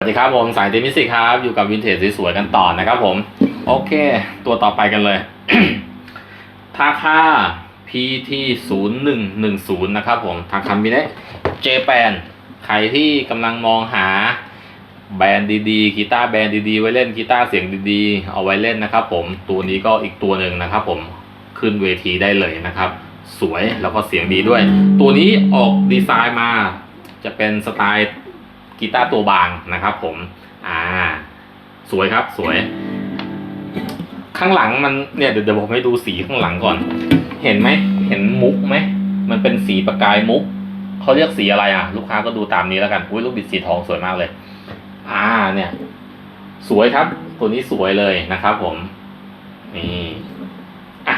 สวัสดีครับผมสายเทมิสิครับ อยู่กับวินเทจสวยๆกันต่อนะครับผม โอเค ตัวต่อไปกันเลยทาคา PT 0 1 1 0นะครับผมทาคามิเนะเจแปนใครที่กำลังมองหาแบรนด์ดีๆกีตาร์แบรนด์ดีๆ ไว้เล่นกีตาร์เสียงดีๆ เอาไว้เล่นนะครับผมตัวนี้ก็อีกตัวหนึ่งนะครับผมขึ้นเวทีได้เลยนะครับ สวยแล้วก็เสียงดีด้วย ตัวนี้ออกดีไซน์มาจะเป็นสไตล์ กีตาร์ตัวบางนะครับ ผม อ่า สวยครับสวย ข้างหลังมันเนี่ยเดี๋ยวผมให้ดูสีข้างหลังก่อน เห็นไหมเห็นมุกไหมมันเป็นสีประกายมุกเขาเรียกสีอะไรอะ ลูกค้าก็ดูตามนี้แล้วกันอุ้ยลูกบิดสีทองสวยมากเลย อ่า เนี่ย สวยครับ ตัวนี้สวยเลยนะครับ ผมนี่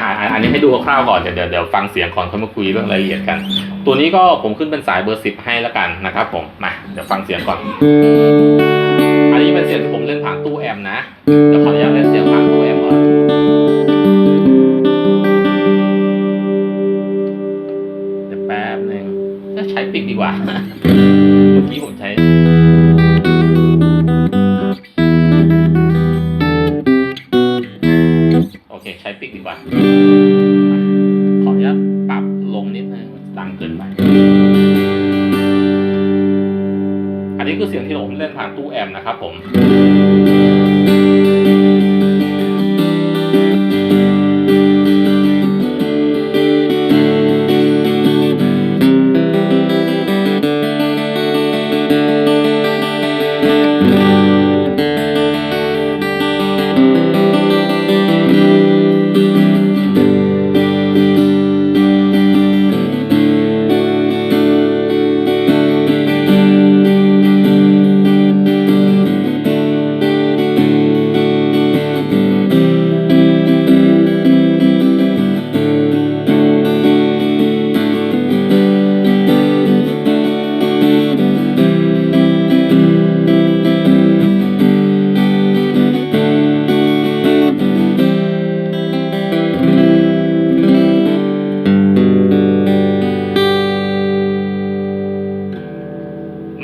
อ่าอันนี้ให้ดูคร่าวๆก่อนเดี๋ยวเดี๋ยวฟังเสียงก่อนค่อยมาคุยเรื่องรายละเอียดกัน ตัวนี้ก็ผมขึ้นเป็นสายเบอร์สิบให้แล้วกันนะครับผมมาเดี๋ยวฟังเสียงก่อน อันนี้เป็นเสียงที่ผมเล่นผ่านตู้แอมป์นะเดี๋ยวขออนุญาตเล่นเสียงผ่านตู้แอมป์ก่อนเดี๋ยวแป๊บหนึ่งจะใช้ปิกดีกว่าเมื่อกี้ผม แอมป์นะครับผม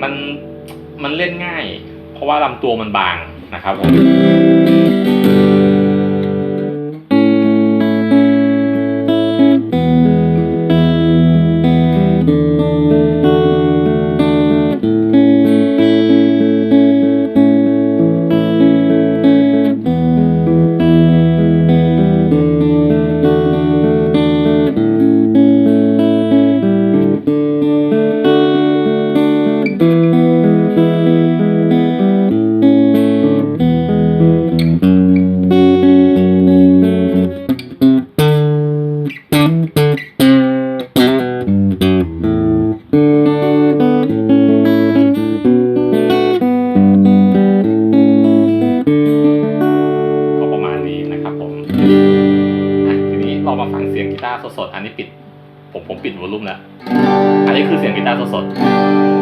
มันมันเล่นง่าย เพราะว่าลำตัวมันบางนะครับผมาร์สดๆ อันนี้ปิด ผมผมปิดวอลลุ่มแล้ว อันนี้คือเสียงกีตาร์สดๆ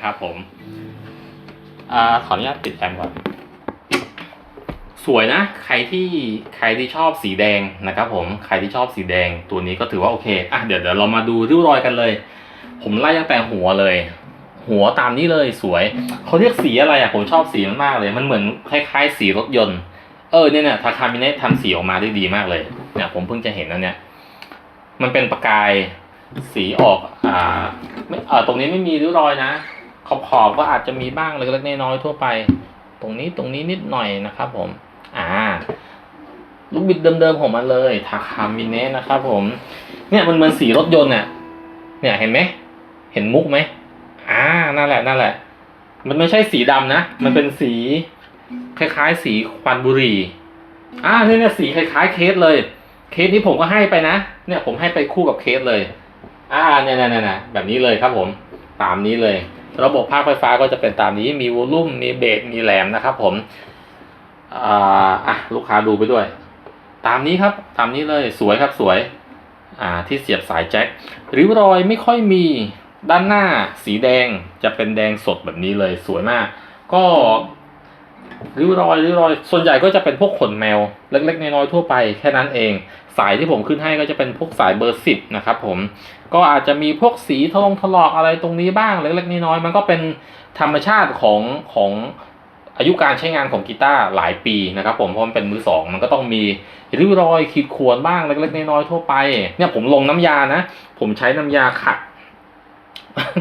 นะครับผมอ่าขออนุญาตปิดแอมก่อนสวยนะ ใครที่ใครที่ชอบสีแดงนะครับผมใครที่ชอบสีแดงตัวนี้ก็ถือว่าโอเคอะเดี๋ยวเดี๋ยวเรามาดูริ้วรอยกันเลย ผมไล่ตั้งแต่หัวเลย หัวตามนี้เลยสวยเขาเรียกสีอะไรอะผมชอบสีมันมากเลย มันเหมือนคล้ายๆ สีรถยนต์เออเนี่ยเนี่ยทาคามิเนะทำสีออกมาได้ดีมากเลยเนี่ยผมเพิ่งจะเห็นนะเนี่ย มันเป็นประกายสีออกอ่าไม่เออตรงนี้ไม่มีริ้วรอยนะ ขอบขอบก็อาจจะมีบ้างเล็กๆน้อยๆทั่วไป ตรงนี้ตรงนี้นิดหน่อยนะครับ ผม อ่า ลูกบิดเดิมๆของมันเลยทาคามินเนะนะครับผม เนี่ยมันเหมือนสีรถยนต์เนี่ยเนี่ยเห็นไหมเห็นมุกไหมอ่านั่นแหละนั่นแหละ มันไม่ใช่สีดำนะ มันเป็นสี คล้ายๆ สีควันบุหรี่อ่าเนี่ยเนี่ยสีคล้ายๆ เคสเลย เคสนี้ผมก็ให้ไปนะ เนี่ยผมให้ไปคู่กับเคสเลย อ่าเนี่ยเนี่ยเนี่ยเนี่ยแบบนี้เลยครับผม ตามนี้เลย ระบบภาคไฟฟ้าก็จะเป็นตามนี้มีวอลลุ่มมีเบสมีแหลมนะครับ ผมอ่าอะลูกค้าดูไปด้วย ตามนี้ครับ ตามนี้เลยสวยครับสวยอ่าที่เสียบสายแจ็คริ้วรอยไม่ค่อยมีด้านหน้าสีแดงจะเป็นแดงสดแบบนี้เลยสวยมาก ก็ ริ้วรอยริ้วรอย ส่วนใหญ่ก็จะเป็นพวกขนแมว เล็กๆน้อยๆทั่วไปแค่นั้นเอง สายที่ผมขึ้นให้ก็จะเป็นพวกสายเบอร์สิบนะครับผมก็อาจจะมีพวกสีทะลงถลอกอะไรตรงนี้บ้างเล็กๆน้อยๆมันก็เป็นธรรมชาติของของอายุการใช้งานของกีตาร์หลายปีนะครับผมเพราะมันเป็นมือสองมันก็ต้องมีริ้วรอยขีดข่วนบ้างเล็กๆน้อยๆทั่วไปเนี่ยผมลงน้ำยานะ ผมใช้น้ำยาขัด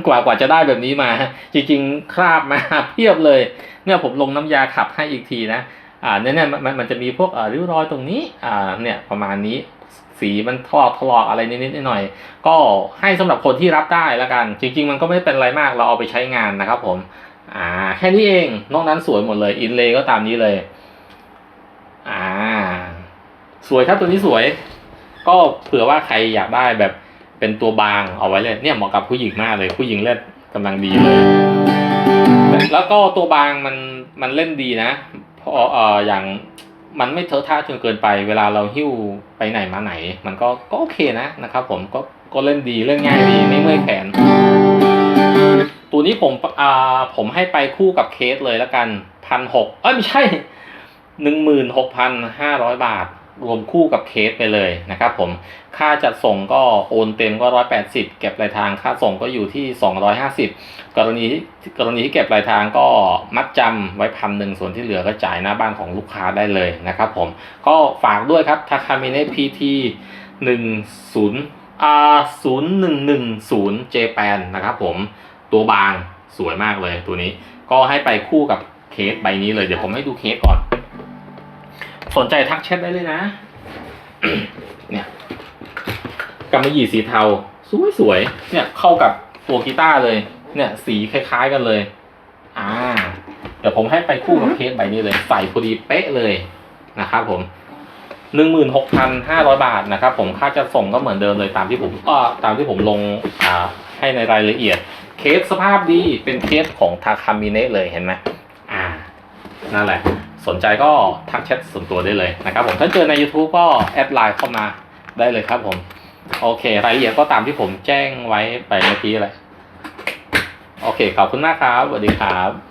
กว่ากว่าจะได้แบบนี้มา จริงๆ คราบมาเพียบเลย เนี่ยผมลงน้ำยาขับให้อีกทีนะอ่าเนี่ยเนี่ยมันมันจะมีพวกอ่าริ้วรอยตรงนี้อ่าเนี่ยประมาณนี้สีมันทอดถลอกอะไรนิดๆหน่อยๆก็ให้สำหรับคนที่รับได้แล้วกัน จริง ๆ มันก็ไม่เป็นไรมากเราเอาไปใช้งานนะครับผมอ่าแค่นี้เองนอกนั้นสวยหมดเลยอินเลย์ก็ตามนี้เลยอ่าสวยครับตัวนี้สวย ก็เผื่อว่าใครอยากได้แบบ เป็นตัวบางเอาไว้เลยเนี่ยเหมาะกับผู้หญิงมากเลย ผู้หญิงเล่นกำลังดีเลย แล้วก็ตัวบางมันมันเล่นดีนะเพราะเอออย่างมันไม่เทอะทะจนเกินไป เวลาเราหิ้วไปไหนมาไหน มันก็ก็โอเคนะนะครับ ผมก็ก็เล่นดีเล่นง่ายดีไม่เมื่อยแขน ตัวนี้ผมอ่าผมให้ไปคู่กับเคสเลยแล้วกันพันหกเอ้ยไม่ใช่หนึ่งหมื่นหกพันห้าร้อยบาท รวมคู่กับเคสไปเลยนะครับผมค่าจัดส่งก็โอนเต็มก็ร้อยแปดสิบเก็บปลายทางค่าส่งก็อยู่ที่สองร้อยห้าสิบกรณีที่กรณีที่เก็บปลายทางก็มัดจำไว้พันหนึ่งส่วนที่เหลือก็จ่ายหน้าบ้านของลูกค้าได้เลยนะครับผมก็ฝากด้วยครับทาคามิเนพีทีหนึ่งศูนย์อ่าศูนย์หนึ่งหนึ่งศูนย์เจแปนนะครับผมตัวบางสวยมากเลยตัวนี้ ก็ให้ไปคู่กับเคสใบนี้เลยเดี๋ยวผมให้ดูเคสก่อน สนใจทักแชทได้เลยนะ เนี่ยกำมะหยี่สีเทา สวยสวยเนี่ยเข้ากับตัวกีตาร์เลย เนี่ยสีคล้าย ๆกันเลย อ่า เดี๋ยวผมให้ไปคู่กับเคสใบนี้เลย ใส่พอดีเป๊ะเลยนะครับผมหนึ่งหมื่นหกพันห้าร้อยบาทนะครับผมค่าจะส่งก็เหมือนเดิมเลยตามที่ผมก็ตามที่ผมลงอ่าให้ในรายละเอียด เคสสภาพดีเป็นเคสของทาคามิเนะเลยเห็นไหมอ่านั่นแหละ สนใจก็ทักแชทส่วนตัวได้เลยนะครับผมถ้าเจอใน YouTube ก็แอดไลน์เข้ามาได้เลยครับผม โอเค รายละเอียดก็ตามที่ผมแจ้งไว้ไปเมื่อกี้เลยโอเคขอบคุณมากครับสวัสดีครับ